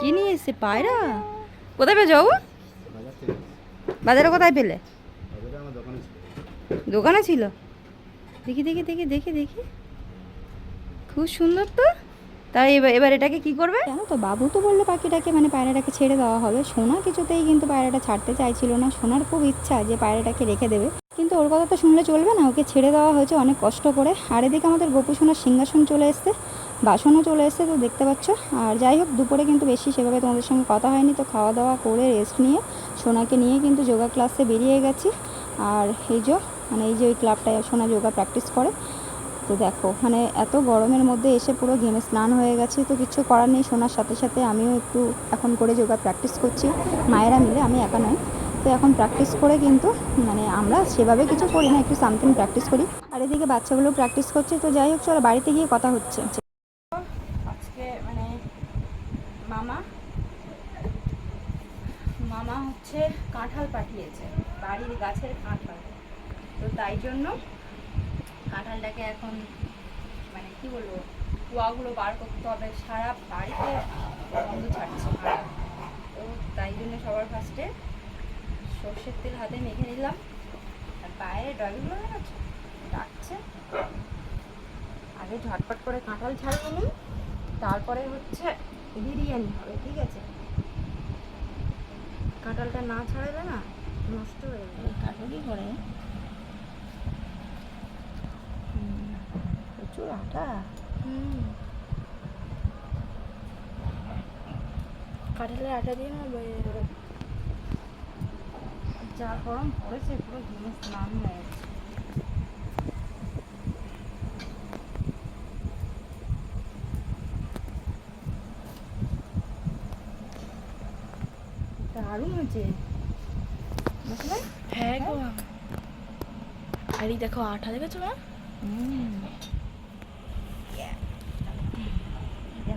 কি নিয়ে এসছে পায়রা? কোথায় পেয়েছ বাজারে কোথায় পেলে? দোকানে ছিল? দেখি দেখি দেখি দেখি দেখি। খুব সুন্দর তো। তাই এবার এবার এটাকে কি করবে? জানো তো? বাবু তো বলল পাখিটাকে মানে পায়রাটাকে ছেড়ে দেওয়া হবে। সোনা কিছুতেই কিন্তু পায়রাটা ছাড়তে চাইছিল না। সোনার খুব ইচ্ছা যে পায়রাটাকে রেখে দেবে। কিন্তু ওর কথা তো শুনলে চলবে না। ওকে ছেড়ে দেওয়া হয়েছে অনেক কষ্ট করে। আর এদিকে আমাদের গোপু সোনার সিংহাসন চলে এসছে। বাসনও চলে এসছে, তো দেখতে পাচ্ছ। আর যাই হোক, দুপুরে কিন্তু বেশি সেভাবে তোমাদের সঙ্গে কথা হয়নি। তো খাওয়া দাওয়া করে রেস্ট নিয়ে সোনাকে নিয়ে কিন্তু যোগা ক্লাসে বেরিয়ে গেছি। আর এই যে মানে এই যে ওই ক্লাবটায় সোনা যোগা প্র্যাকটিস করে। তো দেখো মানে এত গরমের মধ্যে এসে পুরো ঘেমে স্নান হয়ে গেছে, তো কিছু করার নেই। শোনার সাথে সাথে আমিও একটু এখন করে যোগা প্র্যাকটিস করছি। মায়েরা মিলে, আমি একা নয়। তো এখন প্র্যাকটিস করে কিন্তু মানে আমরা সেভাবে কিছু করি না, একটু সামথিং প্র্যাকটিস করি। আর এদিকে বাচ্চাগুলো প্র্যাকটিস করছে, তো যাই হোক, চলো বাড়িতে গিয়ে কথা হচ্ছে। আজকে মানে মামা মামা হচ্ছে কাঁঠাল পাঠিয়েছে, বাড়ির গাছের কাঁঠাল। তো তাই জন্য কাঁঠালটাকে এখন মানে কি বলব, কুয়াগুলো বার করতে হবে। সারা বাড়িতে গন্ধ ছাড়ছে তো তাই জন্য সবার ফার্স্টে সর্ষের তেল হাতে মেখে নিলাম। আর ডগিগুলো দেখাচ্ছে ডাকছে আগে ঝটপট করে কাঁঠাল ছাড়িয়ে নিই। তারপরে হচ্ছে বিরিয়ানি হবে, ঠিক আছে? কাঁঠালটা না ছাড়ালে না নষ্ট হয়ে যাবে। কাঠুরি করে হুম, প্রচুর আটা কাঁঠালের আটা দিয়ে না যা গরম পড়েছে পুরো জিনিস হয়ে গেছে দারুণ হ্যাঁ এই দেখো আঠা দেখেছ মা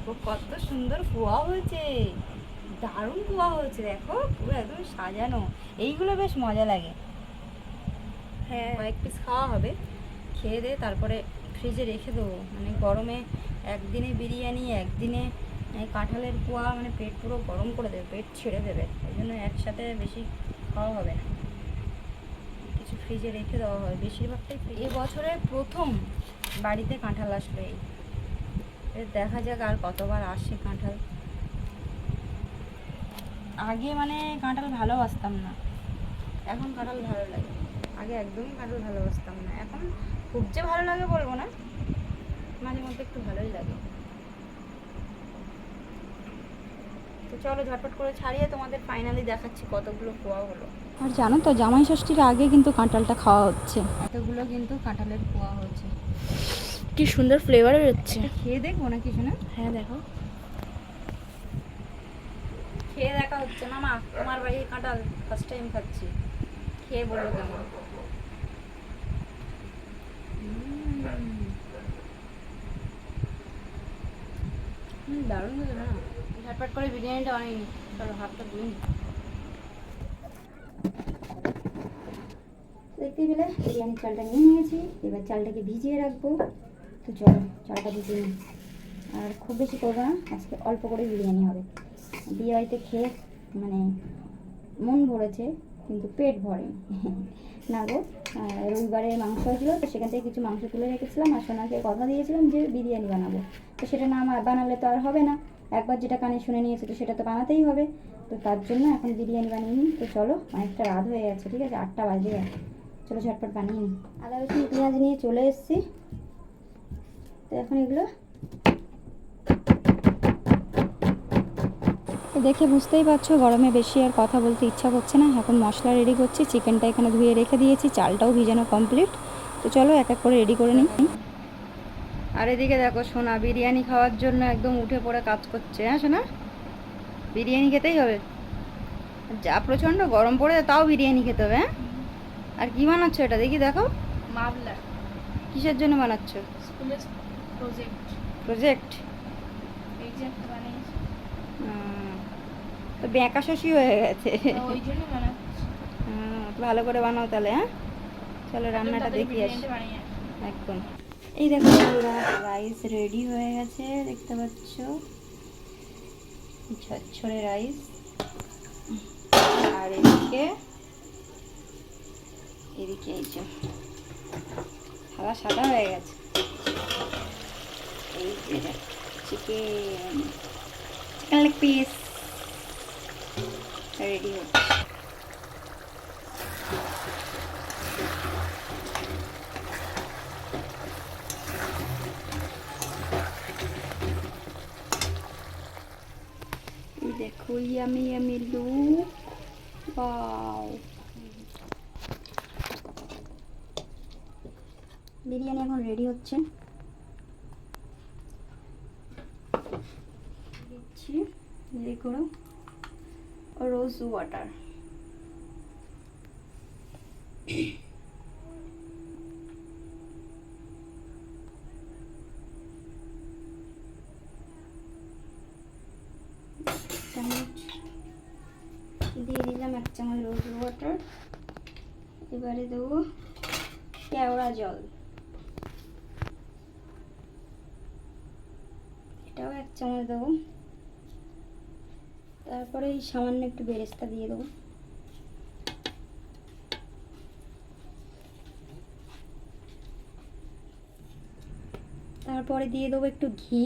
দেখো কত সুন্দর কুয়া হয়েছে। দারুণ কুয়া হয়েছে দেখো পুরো একদম সাজানো। এইগুলো বেশ মজা লাগে। হ্যাঁ। কয়েক পিস খাওয়া হবে। খেয়ে দিয়ে তারপরে ফ্রিজে রেখে দেবো। মানে গরমে একদিনে বিরিয়ানি একদিনে কাঁঠালের কুয়া মানে পেট পুরো গরম করে দেবে পেট ছেড়ে দেবে। ওই জন্য একসাথে বেশি খাওয়া হবে না। কিছু ফ্রিজে রেখে দেওয়া হয় বেশিরভাগটাই ফ্রি- এ। বছরে প্রথম বাড়িতে কাঁঠাল আসলো এই। দেখা যাক আর কতবার আসে কাঁঠাল। আগে মানে কাঁঠাল ভালোবাসতাম না। এখন কাঁঠাল ভালো লাগে। আগে একদমই কাঁঠাল ভালোবাসতাম না। এখন খুব যে ভালো লাগে বলব না মাঝে মধ্যে একটু ভালোই লাগে। তো চলো ঝটপট করে ছাড়িয়ে তোমাদের ফাইনালি দেখাচ্ছি কতগুলো কুয়া হলো। আর জানো তো জামাই ষষ্ঠীর আগে কিন্তু কাঁঠালটা খাওয়া হচ্ছে। এতগুলো কিন্তু কাঁঠালের কুয়া হয়েছে কি সুন্দর ফ্লেভার হচ্ছে। খেয়ে দেখব না কিছু না হ্যাঁ দেখো। খেয়ে দেখা হচ্ছে। মামা তোমার বাড়ির কাঁঠাল ফার্স্ট টাইম খাচ্ছি। খেয়ে বলব কেমন। দারুণ হয়েছে না? ঝটপট করে বিরিয়ানিটা বানিয়ে চলো হাতটা ধুয়ে নিই দেখতে পেলে বিরিয়ানির চালটা নিয়ে নিয়েছি। এবার চালটাকে ভিজিয়ে রাখব। তো চলো চালটা নিই আর খুব বেশি করব না, আজকে অল্প করে বিরিয়ানি হবে। বিয়ে বাড়িতে খেয়ে মানে মন ভরেছে, কিন্তু পেট ভরে না গো রবিবারে মাংস হয়েছিল, তো সেখান থেকে কিছু মাংস তুলে রেখেছিলাম, আর সোনাকে কথা দিয়েছিলাম যে বিরিয়ানি বানাবো। তো সেটা না বানালে তো আর হবে না। একবার যেটা কানে শুনে নিয়েছে, তো সেটা তো বানাতেই হবে। তো তার জন্য এখন বিরিয়ানি বানিয়ে নিই। তো চলো, অনেকটা রাত হয়ে গেছে, ঠিক আছে? আটটা বাজে। চলো ঝটপট বানিয়ে নিই। আদা রসুন, পেঁয়াজ নিয়ে চলে এসেছি। তো এখন এগুলো দেখে বুঝতেই পারছ গরমে বেশি আর কথা বলতে ইচ্ছা করছে না। এখন মশলা রেডি করছি চিকেনটা এখানে ধুয়ে রেখে দিয়েছি চালটাও ভিজানো কমপ্লিট তো চলো এক এক করে রেডি করে নিই। আর এদিকে দেখো সোনা বিরিয়ানি খাওয়ার জন্য একদম উঠে পড়ে কাজ করছে। হ্যাঁ সোনা? বিরিয়ানি খেতেই হবে? যা প্রচণ্ড গরম পড়ে তাও বিরিয়ানি খেতে হবে হ্যাঁ? আর কি বানাচ্ছ এটা? দেখি দেখো। মাফলার। কিসের জন্য বানাচ্ছ? প্রজেক্ট প্রজেক্ট যে বানিয়েছি তো বেঁকা শশী হয়ে গেছে। তো ওই জন্য বানাচ্ছি। ভালো করে বানাও তাহলে হ্যাঁ? চলো রান্নাটা দেখি আসি। একদম। এই দেখো বন্ধুরা রাইস রেডি হয়ে গেছে দেখতে পাচ্ছ? ঝরঝরে রাইস আর এদিকে এদিকে এই যে সাদা সাদা হয়ে গেছে। এই যে chicken chicken leg piece ready হচ্ছে এই দেখো yummy yummy look wow biryani এখন রেডি হচ্ছে? দিচ্ছি করো রোজ ওয়াটার দিয়ে দিলাম এক চামচ রোজ ওয়াটার এবারে দেবো কেওড়া জল। এটাও এক চামচ দেবো। তারপরে এই সামান্য একটু বেরেস্তা দিয়ে দেবো। তারপরে দিয়ে দেবো একটু ঘি।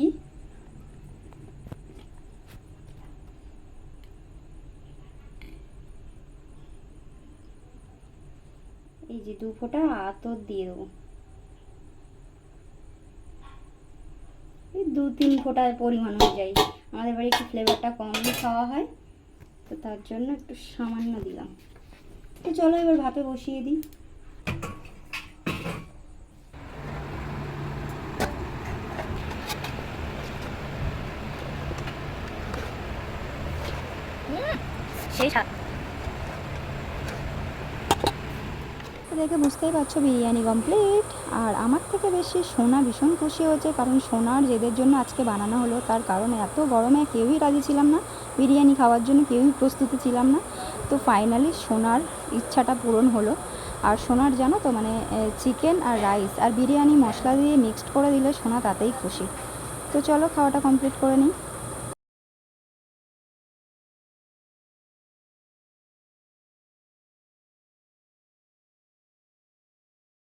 এই যে দু ফোঁটা আতর দিয়ে দেবো। এই দু তিন ফোঁটার পরিমাণ অনুযায়ী আমাদের বাড়ি একটু ফ্লেভারটা কমই খাওয়া হয়, তো তার জন্য একটু সামান্য দিলাম। তো চলো এবার ভাপে বসিয়ে দিই। সেই স্বাদ। দেখে বুঝতেই পারছ, বিরিয়ানি কমপ্লিট আর আমার থেকে বেশি সোনা ভীষণ খুশি হয়েছে, কারণ সোনার যেদের জন্য আজকে বানানো হলো, তার কারণে এত গরমে কেউই রাজি ছিলাম না। বিরিয়ানি খাওয়ার জন্য কেউই প্রস্তুতি ছিলাম না। তো ফাইনালি সোনার ইচ্ছাটা পূরণ হলো। আর সোনার জানো তো মানে চিকেন আর রাইস আর বিরিয়ানি মশলা দিয়ে মিক্সড করে দিলে সোনা তাতেই খুশি। তো চলো খাওয়াটা কমপ্লিট করে নিই।